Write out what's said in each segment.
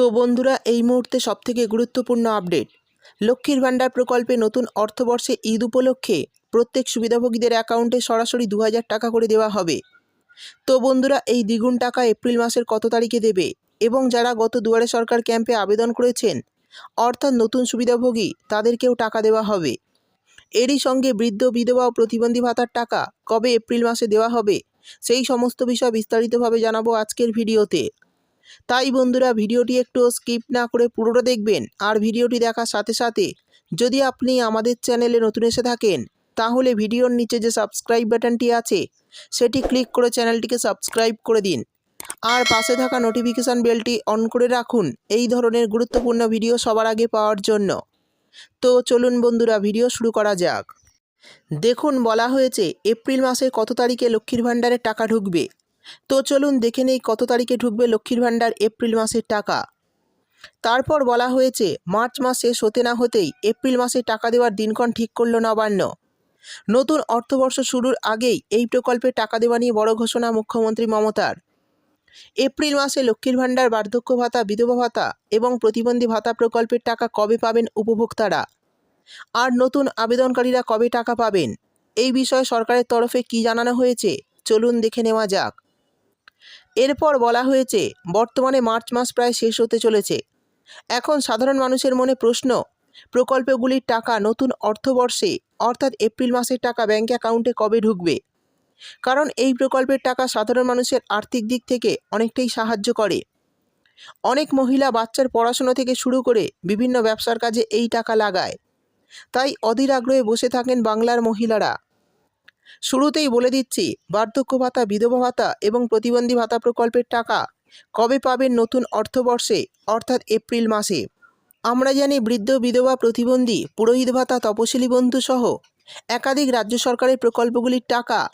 তো বন্ধুরা, এই মুহূর্তে সবথেকে গুরুত্বপূর্ণ আপডেট। লক্ষ্মীর ভাণ্ডার প্রকল্পে নতুন অর্থবর্ষে ঈদ উপলক্ষে প্রত্যেক সুবিধাভোগীদের অ্যাকাউন্টে সরাসরি দু হাজার টাকা করে দেওয়া হবে। তো বন্ধুরা, এই দ্বিগুণ টাকা এপ্রিল মাসের কত তারিখে দেবে? এবং যারা গত দুয়ারে সরকার ক্যাম্পে আবেদন করেছেন, অর্থাৎ নতুন সুবিধাভোগী, তাদেরকেও টাকা দেওয়া হবে। এরই সঙ্গে বৃদ্ধ, বিধবা ও প্রতিবন্ধী ভাতার টাকা কবে এপ্রিল মাসে দেওয়া হবে, সেই সমস্ত বিষয় বিস্তারিতভাবে জানাব আজকের ভিডিওতে। তাই বন্ধুরা ভিডিওটি একটু স্কিপ না করে পুরোটা দেখবেন আর ভিডিওটি দেখার সাথে সাথে যদি আপনি আমাদের চ্যানেলে নতুন এসে থাকেন, তাহলে ভিডিওর নিচে যে সাবস্ক্রাইব বাটনটি আছে, সেটি ক্লিক করে চ্যানেলটিকে সাবস্ক্রাইব করে দিন। আর পাশে থাকা নোটিফিকেশান বেলটি অন করে রাখুন, এই ধরনের গুরুত্বপূর্ণ ভিডিও সবার আগে পাওয়ার জন্য। তো চলুন বন্ধুরা ভিডিও শুরু করা যাক। দেখুন, বলা হয়েছে, এপ্রিল মাসে কত তারিখে লক্ষ্মীর ভাণ্ডারের টাকা ঢুকবে? তো চলুন দেখে নেই কত তারিখে ঢুকবে লক্ষ্মীর ভাণ্ডার এপ্রিল মাসের টাকা। তারপর বলা হয়েছে, মার্চ মাস শেষ হতে না হতেই এপ্রিল মাসে টাকা দেওয়ার দিনক্ষণ ঠিক করল নবান্ন। নতুন অর্থবর্ষ শুরুর আগেই এই প্রকল্পে টাকা দেওয়া নিয়ে বড় ঘোষণা মুখ্যমন্ত্রী মমতার। এপ্রিল মাসে লক্ষ্মীর ভাণ্ডার, বার্ধক্য ভাতা, বিধবা ভাতা এবং প্রতিবন্ধী ভাতা প্রকল্পের টাকা কবে পাবেন উপভোক্তারা? আর নতুন আবেদনকারীরা কবে টাকা পাবেন? এই বিষয়ে সরকারের তরফে কি জানানো হয়েছে? চলুন দেখে নেওয়া যাক। এরপর বলা হয়েছে, বর্তমানে মার্চ মাস প্রায় শেষ হতে চলেছে। এখন সাধারণ মানুষের মনে প্রশ্ন, প্রকল্পগুলির টাকা নতুন অর্থবর্ষে, অর্থাৎ এপ্রিল মাসের টাকা ব্যাঙ্ক অ্যাকাউন্টে কবে ঢুকবে? কারণ এই প্রকল্পের টাকা সাধারণ মানুষের আর্থিক দিক থেকে অনেকটাই সাহায্য করে। অনেক মহিলা বাচ্চার পড়াশোনা থেকে শুরু করে বিভিন্ন ব্যবসার কাজে এই টাকা লাগায়। তাই অধীর আগ্রহে বসে থাকেন বাংলার মহিলারা। শুরুতেই বলে দিচ্ছি, বার্ধক্য ভাতা, বিধবা ভাতা এবং প্রতিবন্ধী ভাতা প্রকল্পের টাকা কবে পাবেন নতুন অর্থবর্ষে, অর্থাৎ এপ্রিল মাসে? আমরা জানি বৃদ্ধ, বিধবা, প্রতিবন্ধী, পুরোহিত ভাতা, তপশিলি বন্ধু সহ একাধিক রাজ্য সরকারের প্রকল্পগুলির টাকা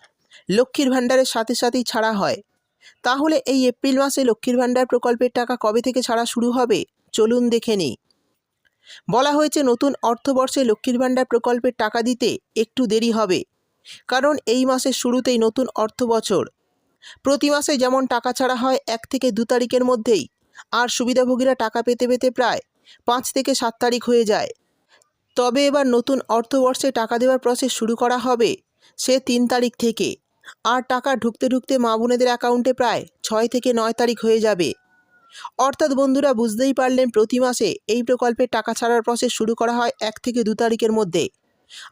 লক্ষ্মীর ভাণ্ডারের সাথে সাথেই ছাড়া হয়। তাহলে এই এপ্রিল মাসে লক্ষ্মীর ভাণ্ডার প্রকল্পের টাকা কবে থেকে ছাড়া শুরু হবে? চলুন দেখে নিই। বলা হয়েছে নতুন অর্থবর্ষে লক্ষ্মীর ভাণ্ডার প্রকল্পের টাকা দিতে একটু দেরি হবে। কারণ এই মাসের শুরুতেই নতুন অর্থ বছর। প্রতি মাসে যেমন টাকা ছাড়া হয় এক থেকে দু তারিখের মধ্যেই, আর সুবিধাভোগীরা টাকা পেতে পেতে প্রায় পাঁচ থেকে সাত তারিখ হয়ে যায়। তবে এবার নতুন অর্থবর্ষে টাকা দেওয়ার প্রসেস শুরু করা হবে সে তিন তারিখ থেকে, আর টাকা ঢুকতে ঢুকতে মা বোনেদের অ্যাকাউন্টে প্রায় ছয় থেকে নয় তারিখ হয়ে যাবে। অর্থাৎ বন্ধুরা বুঝতেই পারলেন প্রতি মাসে এই প্রকল্পের টাকা ছাড়ার প্রসেস শুরু করা হয় এক থেকে দু তারিখের মধ্যে।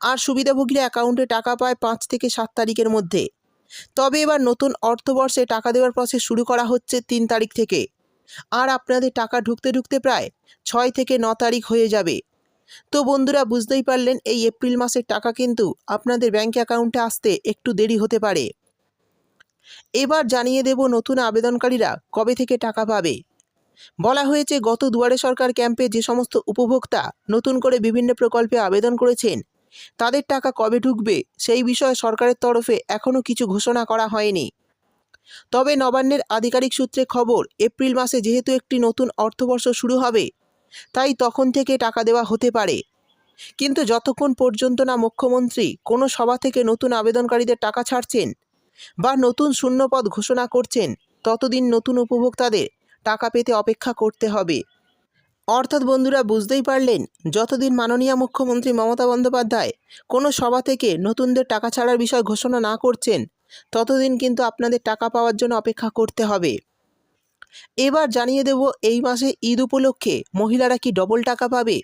আর সুবিধাভোগীরা অ্যাকাউন্টে টাকা পায় পাঁচ থেকে সাত তারিখের মধ্যে। তবে এবার নতুন অর্থবর্ষে টাকা দেওয়ার প্রসেস শুরু করা হচ্ছে তিন তারিখ থেকে। আর আপনাদের টাকা ঢুকতে ঢুকতে প্রায় ছয় থেকে ন তারিখ হয়ে যাবে। তো বন্ধুরা, বুঝতেই পারলেন, এই এপ্রিল মাসের টাকা কিন্তু আপনাদের ব্যাঙ্ক অ্যাকাউন্টে আসতে একটু দেরি হতে পারে। এবার জানিয়ে দেব নতুন আবেদনকারীরা কবে থেকে টাকা পাবে। বলা হয়েছে, গত দুয়ারে সরকার ক্যাম্পে যে সমস্ত উপভোক্তা নতুন করে বিভিন্ন প্রকল্পে আবেদন করেছেন তাদের টাকা কবে ঢুকবে সেই বিষয়ে সরকারের তরফে এখনও কিছু ঘোষণা করা হয়নি। তবে নবান্নের আধিকারিক সূত্রে খবর, এপ্রিল মাসে যেহেতু একটি নতুন অর্থবর্ষ শুরু হবে, তাই তখন থেকে টাকা দেওয়া হতে পারে। কিন্তু যতক্ষণ পর্যন্ত না মুখ্যমন্ত্রী কোনো সভা থেকে নতুন আবেদনকারীদের টাকা ছাড়ছেন বা নতুন শূন্যপদ ঘোষণা করছেন, ততদিন নতুন উপভোক্তাদের টাকা পেতে অপেক্ষা করতে হবে। অর্থাৎ বন্ধুরা বুঝতেই পারলেন, যতদিন মাননীয় মুখ্যমন্ত্রী মমতা বন্দ্যোপাধ্যায় কোনো সভা থেকে নতুনদের টাকা ছাড়ার বিষয় ঘোষণা না করছেন, ততদিন কিন্তু আপনাদের টাকা পাওয়ার জন্য অপেক্ষা করতে হবে। এবার জানিয়ে দেব এই মাসে ঈদ উপলক্ষে মহিলারা কি ডবল টাকা পাবে?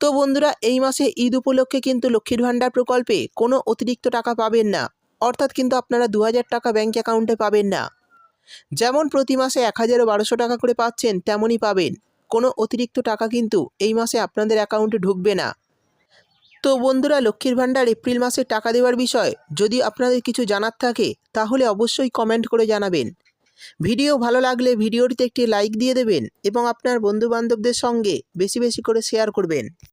তো বন্ধুরা, এই মাসে ঈদ উপলক্ষে কিন্তু লক্ষ্মীর ভাণ্ডার প্রকল্পে কোনো অতিরিক্ত টাকা পাবেন না, অর্থাৎ কিন্তু আপনারা দু হাজার টাকা ব্যাঙ্ক অ্যাকাউন্টে পাবেন না। যেমন প্রতি মাসে এক হাজার বারোশো টাকা করে পাচ্ছেন, তেমনই পাবেন। কোনো অতিরিক্ত টাকা কিন্তু এই মাসে আপনাদের অ্যাকাউন্টে ঢুকবে না। তো বন্ধুরা, লক্ষ্মীর ভাণ্ডার এপ্রিল মাসে টাকা দেওয়ার বিষয় যদি আপনাদের কিছু জানার থাকে, তাহলে অবশ্যই কমেন্ট করে জানাবেন। ভিডিও ভালো লাগলে ভিডিওটিতে একটি লাইক দিয়ে দেবেন এবং আপনার বন্ধুবান্ধবদের সঙ্গে বেশি বেশি করে শেয়ার করবেন।